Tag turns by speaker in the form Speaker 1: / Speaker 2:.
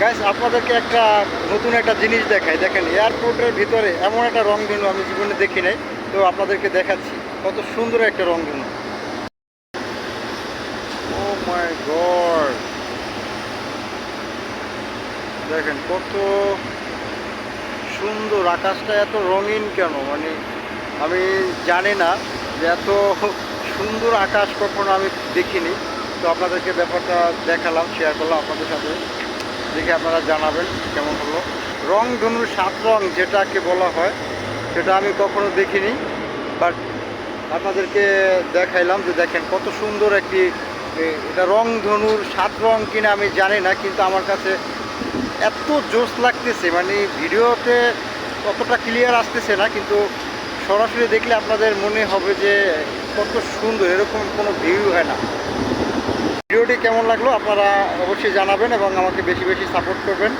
Speaker 1: Guys আপনাদেরকে একটা নতুন একটা জিনিস দেখাই। দেখেন এয়ারপোর্টের ভিতরে এমন একটা রংধনু আমি জীবনে দেখি নাই, তো আপনাদেরকে দেখাচ্ছি। কত সুন্দর একটা রংধনু। ও মাই গড দেখেন, কত সুন্দর। আকাশটা এত রঙিন কেন? মানে আমি জানি না যে এত সুন্দর আকাশ কখনো আমি দেখিনি। তো আপনাদেরকে ব্যাপারটা দেখালাম শেয়ার করলাম আপনাদের সাথে। দেখে আপনারা জানাবেন কেমন হলো। রং ধনুর সাত রং যেটাকে বলা হয়, সেটা আমি কখনো দেখিনি বাট আপনাদেরকে দেখাইলাম যে দেখেন কত সুন্দর একটি এটা রং ধনুর সাত রং কিনা আমি জানি না, কিন্তু আমার কাছে এত জোস লাগতেছে মানে ভিডিওতে অতটা ক্লিয়ার আসতেছে না, কিন্তু সরাসরি দেখলে আপনাদের মনে হবে যে কত সুন্দর, এরকম কোনো ভিউ হয় না। ভিডিওটি কেমন লাগল আপনারা অবশ্যই জানাবেন এবং আমাকে বেশি বেশি সাপোর্ট করবেন।